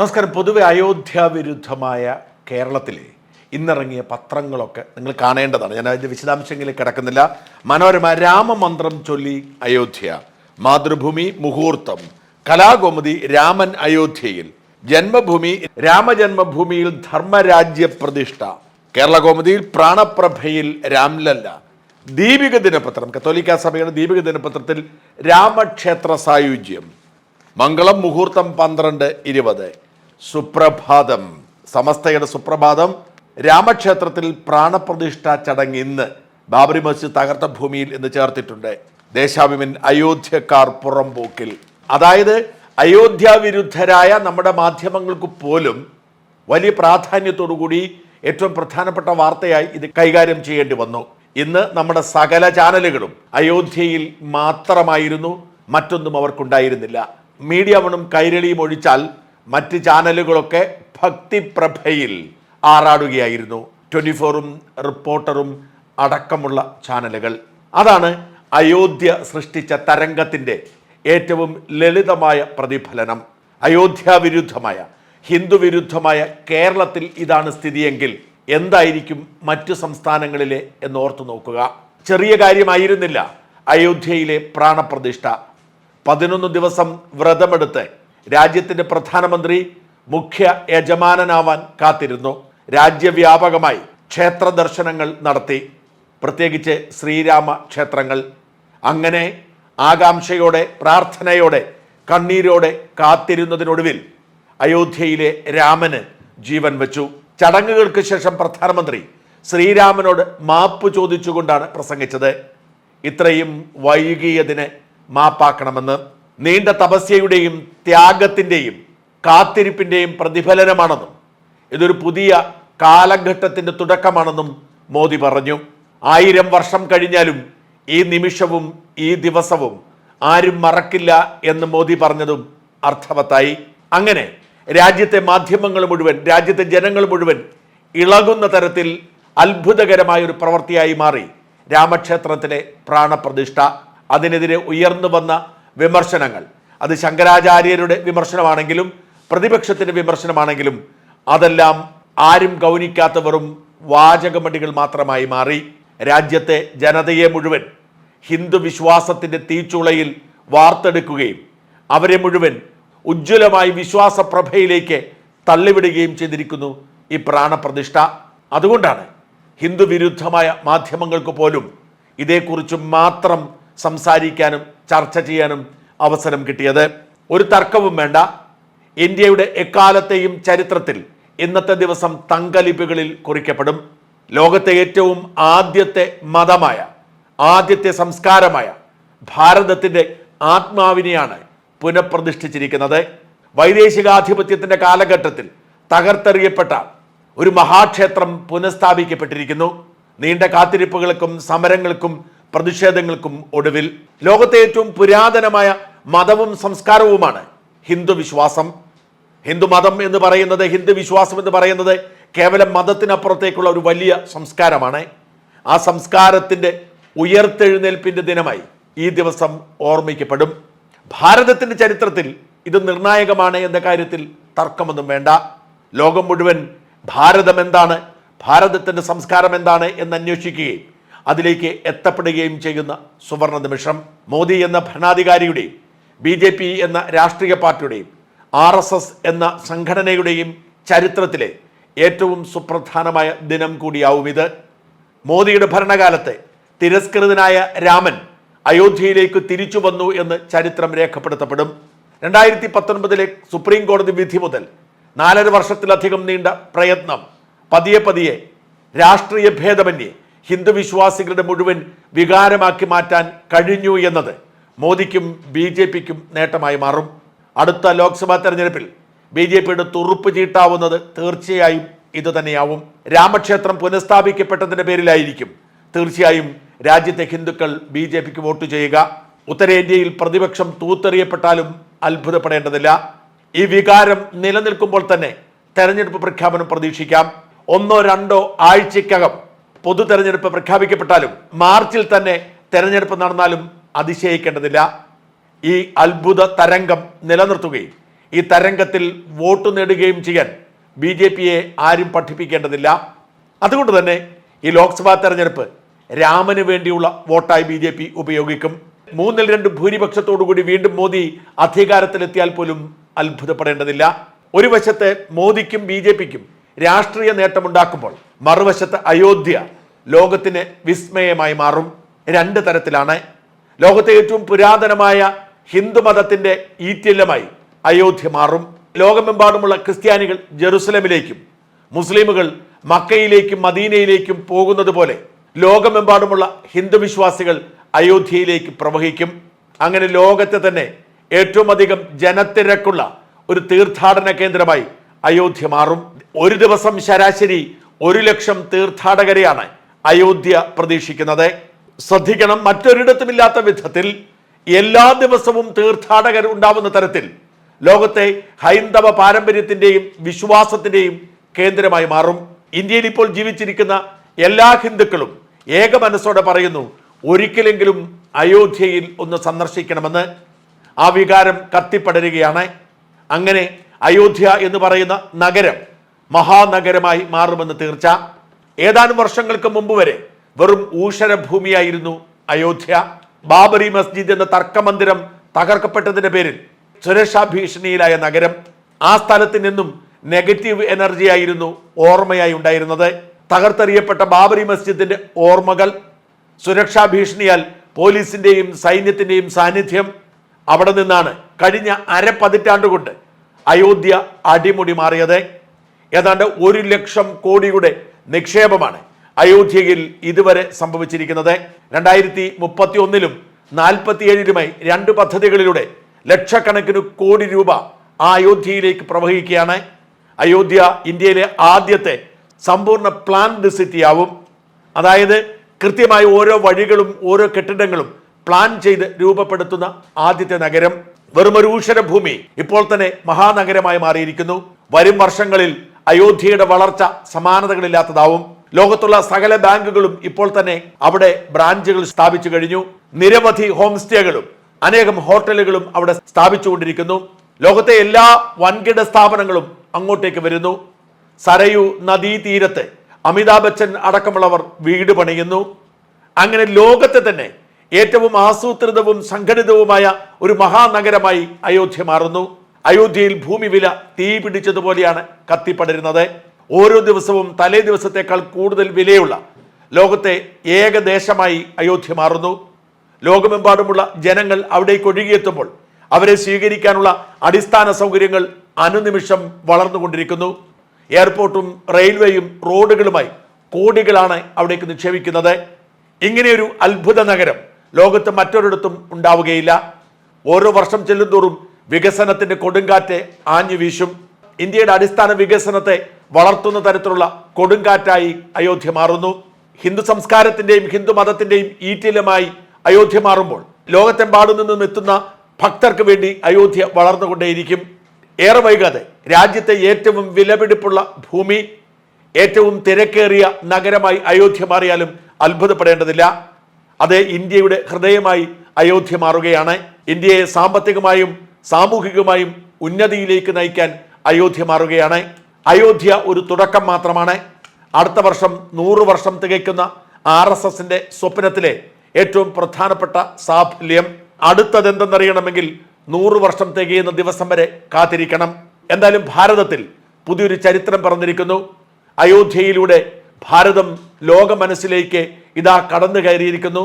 നമസ്കാരം. പൊതുവെ അയോധ്യ വിരുദ്ധമായ കേരളത്തിലെ ഇന്നിറങ്ങിയ പത്രങ്ങളൊക്കെ നിങ്ങൾ കാണേണ്ടതാണ്. ഞാൻ അതിന്റെ വിശദാംശങ്ങളിൽ കിടക്കുന്നില്ല. മനോരമ രാമമന്ത്രം ചൊല്ലി അയോധ്യ. മാതൃഭൂമി മുഹൂർത്തം. കലാകോമതി രാമൻ അയോധ്യയിൽ. ജന്മഭൂമി രാമജന്മഭൂമിയിൽ ധർമ്മരാജ്യ പ്രതിഷ്ഠ. കേരള കൗമുദിയിൽ പ്രാണപ്രഭയിൽ രാംലല്ല. ദീപിക ദിനപത്രം. കത്തോലിക്ക സഭയുടെ ദീപിക ദിനപത്രത്തിൽ രാമക്ഷേത്ര സായുജ്യം. മംഗളം മുഹൂർത്തം പന്ത്രണ്ട് ഇരുപത്. സുപ്രഭാതം. സമസ്തയുടെ സുപ്രഭാതം. രാമക്ഷേത്രത്തിൽ പ്രാണപ്രതിഷ്ഠ ചടങ്ങ് ഇന്ന് ബാബറി മസ്ജിദ് തകർത്ത ഭൂമിയിൽ എന്ന് ചേർത്തിട്ടുണ്ട്. ദേശാഭിമൻ അയോധ്യക്കാർ പുറംപോക്കിൽ. അതായത് അയോധ്യ വിരുദ്ധരായ നമ്മുടെ മാധ്യമങ്ങൾക്ക് പോലും വലിയ പ്രാധാന്യത്തോടുകൂടി ഏറ്റവും പ്രധാനപ്പെട്ട വാർത്തയായി ഇത് കൈകാര്യം ചെയ്യേണ്ടി വന്നു. ഇന്ന് നമ്മുടെ സകല ചാനലുകളും അയോധ്യയിൽ മാത്രമായിരുന്നു. മറ്റൊന്നും അവർക്കുണ്ടായിരുന്നില്ല. മീഡിയ മണും കൈരളിയും ഒഴിച്ചാൽ മറ്റ് ചാനലുകളൊക്കെ ഭക്തിപ്രഭയിൽ ആറാടുകയായിരുന്നു. ട്വന്റി ഫോറും റിപ്പോർട്ടറും അടക്കമുള്ള ചാനലുകൾ. അതാണ് അയോധ്യ സൃഷ്ടിച്ച തരംഗത്തിന്റെ ഏറ്റവും ലളിതമായ പ്രതിഫലനം. അയോധ്യ വിരുദ്ധമായ ഹിന്ദു വിരുദ്ധമായ കേരളത്തിൽ ഇതാണ് സ്ഥിതിയെങ്കിൽ എന്തായിരിക്കും മറ്റു സംസ്ഥാനങ്ങളിലെ എന്നോർത്തു നോക്കുക. ചെറിയ കാര്യമായിരുന്നില്ല. അയോധ്യയിലെ പ്രാണപ്രതിഷ്ഠ. പതിനൊന്ന് ദിവസം വ്രതമെടുത്ത് രാജ്യത്തിന്റെ പ്രധാനമന്ത്രി മുഖ്യ യജമാനനാവാൻ കാത്തിരുന്നു. രാജ്യവ്യാപകമായി ക്ഷേത്ര ദർശനങ്ങൾ നടത്തി. പ്രത്യേകിച്ച് ശ്രീരാമ ക്ഷേത്രങ്ങൾ. അങ്ങനെ ആകാംക്ഷയോടെ പ്രാർത്ഥനയോടെ കണ്ണീരോടെ കാത്തിരുന്നതിനൊടുവിൽ അയോധ്യയിലെ രാമന് ജീവൻ വെച്ചു. ചടങ്ങുകൾക്ക് ശേഷം പ്രധാനമന്ത്രി ശ്രീരാമനോട് മാപ്പ് ചോദിച്ചുകൊണ്ടാണ് പ്രസംഗിച്ചത്. ഇത്രയും വൈകിയതിനെ മാപ്പാക്കണമെന്ന്. നീണ്ട തപസ്യയുടെയും ത്യാഗത്തിന്റെയും കാത്തിരിപ്പിന്റെയും പ്രതിഫലനമാണെന്നും ഇതൊരു പുതിയ കാലഘട്ടത്തിന്റെ തുടക്കമാണെന്നും മോദി പറഞ്ഞു. ആയിരം വർഷം കഴിഞ്ഞാലും ഈ നിമിഷവും ഈ ദിവസവും ആരും മറക്കില്ല എന്ന് മോദി പറഞ്ഞതും അർത്ഥവത്തായി. അങ്ങനെ രാജ്യത്തെ മാധ്യമങ്ങൾ മുഴുവൻ രാജ്യത്തെ ജനങ്ങൾ മുഴുവൻ ഇളകുന്ന തരത്തിൽ അത്ഭുതകരമായ ഒരു പ്രവൃത്തിയായി മാറി രാമക്ഷേത്രത്തിലെ പ്രാണപ്രതിഷ്ഠ. അതിനെതിരെ ഉയർന്നു വന്ന വിമർശനങ്ങൾ. അത് ശങ്കരാചാര്യരുടെ വിമർശനമാണെങ്കിലും പ്രതിപക്ഷത്തിന്റെ വിമർശനമാണെങ്കിലും അതെല്ലാം ആരും ഗൗനിക്കാത്ത വെറും വാചകമടികൾ മാത്രമായി മാറി. രാജ്യത്തെ ജനതയെ മുഴുവൻ ഹിന്ദു വിശ്വാസത്തിന്റെ തീച്ചുളയിൽ വാർത്തെടുക്കുകയും അവരെ മുഴുവൻ ഉജ്ജ്വലമായി വിശ്വാസപ്രഭയിലേക്ക് തള്ളിവിടുകയും ചെയ്തിരിക്കുന്നു ഈ പ്രാണപ്രതിഷ്ഠ. അതുകൊണ്ടാണ് ഹിന്ദു വിരുദ്ധമായ മാധ്യമങ്ങൾക്ക് പോലും ഇതേക്കുറിച്ച് മാത്രം സംസാരിക്കാനും ചർച്ച ചെയ്യാനും അവസരം കിട്ടിയത്. ഒരു തർക്കവും വേണ്ട. ഇന്ത്യയുടെ എക്കാലത്തെയും ചരിത്രത്തിൽ ഇന്നത്തെ ദിവസം തങ്കലിപികളിൽ കുറിക്കപ്പെടും. ലോകത്തെ ഏറ്റവും ആദ്യത്തെ മതമായ ആദ്യത്തെ സംസ്കാരമായ ഭാരതത്തിന്റെ ആത്മാവിനെയാണ് പുനഃപ്രതിഷ്ഠിച്ചിരിക്കുന്നത്. വൈദേശികാധിപത്യത്തിന്റെ കാലഘട്ടത്തിൽ തകർത്തെറിയപ്പെട്ട ഒരു മഹാക്ഷേത്രം പുനഃസ്ഥാപിക്കപ്പെട്ടിരിക്കുന്നു. നീണ്ട കാത്തിരിപ്പുകൾക്കും സമരങ്ങൾക്കും പ്രതിഷേധങ്ങൾക്കും ഒടുവിൽ ലോകത്തെ ഏറ്റവും പുരാതനമായ മതവും സംസ്കാരവുമാണ് ഹിന്ദു വിശ്വാസം. ഹിന്ദു മതം എന്ന് പറയുന്നത് ഹിന്ദു വിശ്വാസം എന്ന് പറയുന്നത് കേവലം മതത്തിനപ്പുറത്തേക്കുള്ള ഒരു വലിയ സംസ്കാരമാണ്. ആ സംസ്കാരത്തിന്റെ ഉയർത്തെഴുന്നേൽപ്പിന്റെ ദിനമായി ഈ ദിവസം ഓർമ്മിക്കപ്പെടും. ഭാരതത്തിന്റെ ചരിത്രത്തിൽ ഇത് നിർണായകമാണ് എന്ന കാര്യത്തിൽ തർക്കമൊന്നും വേണ്ട. ലോകം മുഴുവൻ ഭാരതം എന്താണ് ഭാരതത്തിന്റെ സംസ്കാരം എന്താണ് എന്ന് അന്വേഷിക്കുകയും അതിലേക്ക് എത്തപ്പെടുകയും ചെയ്യുന്ന സുവർണ നിമിഷം. മോദി എന്ന ഭരണാധികാരിയുടെയും ബി ജെ പി എന്ന രാഷ്ട്രീയ പാർട്ടിയുടെയും ആർ എസ് എസ് എന്ന സംഘടനയുടെയും ചരിത്രത്തിലെ ഏറ്റവും സുപ്രധാനമായ ദിനം കൂടിയാവും ഇത്. മോദിയുടെ ഭരണകാലത്തെ തിരസ്കൃതനായ രാമൻ അയോധ്യയിലേക്ക് തിരിച്ചു വന്നു എന്ന് ചരിത്രം രേഖപ്പെടുത്തപ്പെടും. രണ്ടായിരത്തി പത്തൊൻപതിലെ സുപ്രീം കോടതി വിധി മുതൽ നാലര വർഷത്തിലധികം നീണ്ട പ്രയത്നം പതിയെ പതിയെ രാഷ്ട്രീയ ഭേദമന്യേ ഹിന്ദു വിശ്വാസികളുടെ മുഴുവൻ വികാരമാക്കി മാറ്റാൻ കഴിഞ്ഞു എന്നത് മോദിക്കും ബി ജെ പിക്കും നേട്ടമായി മാറും. അടുത്ത ലോക്സഭാ തെരഞ്ഞെടുപ്പിൽ ബി ജെ പിയുടെ തുറുപ്പ് ചീട്ടാവുന്നത് തീർച്ചയായും ഇതുതന്നെയാവും. രാമക്ഷേത്രം പുനഃസ്ഥാപിക്കപ്പെട്ടതിന്റെ പേരിലായിരിക്കും തീർച്ചയായും രാജ്യത്തെ ഹിന്ദുക്കൾ ബി ജെ പിക്ക് വോട്ട് ചെയ്യുക. ഉത്തരേന്ത്യയിൽ പ്രതിപക്ഷം തൂത്തെറിയപ്പെട്ടാലും അത്ഭുതപ്പെടേണ്ടതില്ല. ഈ വികാരം നിലനിൽക്കുമ്പോൾ തന്നെ തെരഞ്ഞെടുപ്പ് പ്രഖ്യാപനം പ്രതീക്ഷിക്കാം. ഒന്നോ രണ്ടോ ആഴ്ചയ്ക്കകം പൊതു തെരഞ്ഞെടുപ്പ് പ്രഖ്യാപിക്കപ്പെട്ടാലും മാർച്ചിൽ തന്നെ തെരഞ്ഞെടുപ്പ് നടന്നാലും അതിശയിക്കേണ്ടതില്ല. ഈ അത്ഭുത തരംഗം നിലനിർത്തുകയും ഈ തരംഗത്തിൽ വോട്ട് നേടുകയും ചെയ്യാൻ ബി ജെ പിയെ ആരും പഠിപ്പിക്കേണ്ടതില്ല. അതുകൊണ്ട് തന്നെ ഈ ലോക്സഭാ തെരഞ്ഞെടുപ്പ് രാമന് വേണ്ടിയുള്ള വോട്ടായി ബി ജെ പി ഉപയോഗിക്കും. മൂന്നിൽ രണ്ട് ഭൂരിപക്ഷത്തോടുകൂടി വീണ്ടും മോദി അധികാരത്തിലെത്തിയാൽ പോലും അത്ഭുതപ്പെടേണ്ടതില്ല. ഒരു വശത്ത് മോദിക്കും ബി ജെ പിക്കും രാഷ്ട്രീയ നേട്ടമുണ്ടാക്കുമ്പോൾ മറുവശത്ത് അയോധ്യ ലോകത്തിന് വിസ്മയമായി മാറും. രണ്ട് തരത്തിലാണ്. ലോകത്തെ ഏറ്റവും പുരാതനമായ ഹിന്ദുമതത്തിന്റെ ഈറ്റില്ലമായി അയോധ്യ മാറും. ലോകമെമ്പാടുമുള്ള ക്രിസ്ത്യാനികൾ ജെറുസലമിലേക്കും മുസ്ലിമുകൾ മക്കയിലേക്കും മദീനയിലേക്കും പോകുന്നത് പോലെ ലോകമെമ്പാടുമുള്ള ഹിന്ദു വിശ്വാസികൾ അയോധ്യയിലേക്ക് പ്രവഹിക്കും. അങ്ങനെ ലോകത്തെ തന്നെ ഏറ്റവും അധികം ജനത്തിരക്കുള്ള ഒരു തീർത്ഥാടന കേന്ദ്രമായി അയോധ്യ മാറും. ഒരു ദിവസം ശരാശരി ഒരു ലക്ഷം തീർത്ഥാടകരെയാണ് അയോധ്യ പ്രതീക്ഷിക്കുന്നത്. ശ്രദ്ധിക്കണം മറ്റൊരിടത്തുമില്ലാത്ത വിധത്തിൽ എല്ലാ ദിവസവും തീർത്ഥാടകർ ഉണ്ടാവുന്ന തരത്തിൽ ലോകത്തെ ഹൈന്ദവ പാരമ്പര്യത്തിന്റെയും വിശ്വാസത്തിന്റെയും കേന്ദ്രമായി മാറും. ഇന്ത്യയിൽ ഇപ്പോൾ ജീവിച്ചിരിക്കുന്ന എല്ലാ ഹിന്ദുക്കളും ഏക മനസ്സോടെ പറയുന്നു ഒരിക്കലെങ്കിലും അയോധ്യയിൽ ഒന്ന് സന്ദർശിക്കണമെന്ന്. ആ വികാരം കത്തിപ്പടരുകയാണ്. അങ്ങനെ അയോധ്യ എന്ന് പറയുന്ന നഗരം മഹാനഗരമായി മാറുമെന്ന് തീർച്ച. ഏതാനും വർഷങ്ങൾക്ക് മുമ്പ് വരെ വെറും ഊഷരഭൂമിയായിരുന്നു അയോധ്യ. ബാബറി മസ്ജിദ് എന്ന തർക്കമന്ദിരം തകർക്കപ്പെട്ടതിന്റെ പേരിൽ സുരക്ഷാ ഭീഷണിയിലായ നഗരം ആ സ്ഥലത്ത് നിന്നും നെഗറ്റീവ് എനർജി ആയിരുന്നു ഓർമ്മയായി ഉണ്ടായിരുന്നത്. തകർത്തെറിയപ്പെട്ട ബാബറി മസ്ജിദിന്റെ ഓർമ്മകൾ സുരക്ഷാ ഭീഷണിയാൽ പോലീസിന്റെയും സൈന്യത്തിന്റെയും സാന്നിധ്യം അവിടെ നിന്നാണ് കഴിഞ്ഞ അരപ്പതിറ്റാണ്ട് കൊണ്ട് അയോധ്യ അടിമുടി മാറിയത്. ഏതാണ്ട് ഒരു ലക്ഷം കോടിയുടെ നിക്ഷേപമാണ് അയോധ്യയിൽ ഇതുവരെ സംഭവിച്ചിരിക്കുന്നത്. രണ്ടായിരത്തി മുപ്പത്തി ഒന്നിലും നാൽപ്പത്തിയേഴിലുമായി രണ്ട് പദ്ധതികളിലൂടെ ലക്ഷക്കണക്കിന് കോടി രൂപ ആ അയോധ്യയിലേക്ക് പ്രവഹിക്കുകയാണ്. അയോധ്യ ഇന്ത്യയിലെ ആദ്യത്തെ സമ്പൂർണ പ്ലാൻഡ് സിറ്റിയാവും. അതായത് കൃത്യമായി ഓരോ വഴികളും ഓരോ കെട്ടിടങ്ങളും പ്ലാൻ ചെയ്ത് രൂപപ്പെടുത്തുന്ന ആദ്യത്തെ നഗരം. വെറുമൊരു ഊഷരഭൂമി ഇപ്പോൾ തന്നെ മഹാനഗരമായി മാറിയിരിക്കുന്നു. വരും വർഷങ്ങളിൽ അയോധ്യയുടെ വളർച്ച സമാനതകളില്ലാത്തതാവും. ലോകത്തുള്ള സകല ബാങ്കുകളും ഇപ്പോൾ തന്നെ അവിടെ ബ്രാഞ്ചുകൾ സ്ഥാപിച്ചു കഴിഞ്ഞു. നിരവധി ഹോം സ്റ്റേകളും അനേകം ഹോട്ടലുകളും അവിടെ സ്ഥാപിച്ചുകൊണ്ടിരിക്കുന്നു. ലോകത്തെ എല്ലാ വൻകിട സ്ഥാപനങ്ങളും അങ്ങോട്ടേക്ക് വരുന്നു. സരയു നദീതീരത്ത് അമിതാഭ് ബച്ചൻ അടക്കമുള്ളവർ വീട് പണിയുന്നു. അങ്ങനെ ലോകത്തെ തന്നെ ഏറ്റവും ആസൂത്രിതവും സംഘടിതവുമായ ഒരു മഹാനഗരമായി അയോധ്യ മാറുന്നു. അയോധ്യയിൽ ഭൂമി വില തീ പിടിച്ചതുപോലെയാണ് കത്തിപ്പടരുന്നത്. ഓരോ ദിവസവും തലേ ദിവസത്തേക്കാൾ കൂടുതൽ വിലയുള്ള ലോകത്തെ ഏകദേശമായി അയോധ്യ മാറുന്നു. ലോകമെമ്പാടുമുള്ള ജനങ്ങൾ അവിടേക്ക് ഒഴുകിയെത്തുമ്പോൾ അവരെ സ്വീകരിക്കാനുള്ള അടിസ്ഥാന സൗകര്യങ്ങൾ അനുനിമിഷം വളർന്നുകൊണ്ടിരിക്കുന്നു. എയർപോർട്ടും റെയിൽവേയും റോഡുകളുമായി കോടികളാണ് അവിടേക്ക് നിക്ഷേപിക്കുന്നത്. ഇങ്ങനെയൊരു അത്ഭുത നഗരം ലോകത്ത് മറ്റൊരിടത്തും ഉണ്ടാവുകയില്ല. ഓരോ വർഷം ചെല്ലുന്തോറും വികസനത്തിന്റെ കൊടുങ്കാറ്റ് ആഞ്ഞു വീശും. ഇന്ത്യയുടെ അടിസ്ഥാന വികസനത്തെ വളർത്തുന്ന തരത്തിലുള്ള കൊടുങ്കാറ്റായി അയോധ്യ മാറുന്നു. ഹിന്ദു സംസ്കാരത്തിന്റെയും ഹിന്ദു മതത്തിന്റെയും ഈറ്റിലമായി അയോധ്യ മാറുമ്പോൾ ലോകത്തെമ്പാടു നിന്നും എത്തുന്ന ഭക്തർക്ക് വേണ്ടി അയോധ്യ വളർന്നുകൊണ്ടേയിരിക്കും. ഏറെ വൈകാതെ രാജ്യത്തെ ഏറ്റവും വിലപിടിപ്പുള്ള ഭൂമി ഏറ്റവും തിരക്കേറിയ നഗരമായി അയോധ്യ മാറിയാലും അത്ഭുതപ്പെടേണ്ടതില്ല. അത് ഇന്ത്യയുടെ ഹൃദയമായി അയോധ്യ മാറുകയാണ്. ഇന്ത്യയെ സാമ്പത്തികമായും സാമൂഹികമായും ഉന്നതിയിലേക്ക് നയിക്കാൻ അയോധ്യ മാറുകയാണ്. അയോധ്യ ഒരു തുടക്കം മാത്രമാണ്. അടുത്ത വർഷം നൂറ് വർഷം തികയ്ക്കുന്ന ആർ എസ് എസിന്റെ സ്വപ്നത്തിലെ ഏറ്റവും പ്രധാനപ്പെട്ട സാഫല്യം. അടുത്തതെന്തെന്നറിയണമെങ്കിൽ നൂറ് വർഷം തികയുന്ന ദിവസം വരെ കാത്തിരിക്കണം. എന്തായാലും ഭാരതത്തിൽ പുതിയൊരു ചരിത്രം പറഞ്ഞിരിക്കുന്നു അയോധ്യയിലൂടെ ഭാരതം ലോക മനസ്സിലേക്ക് ഇതാ കടന്നു കയറിയിരിക്കുന്നു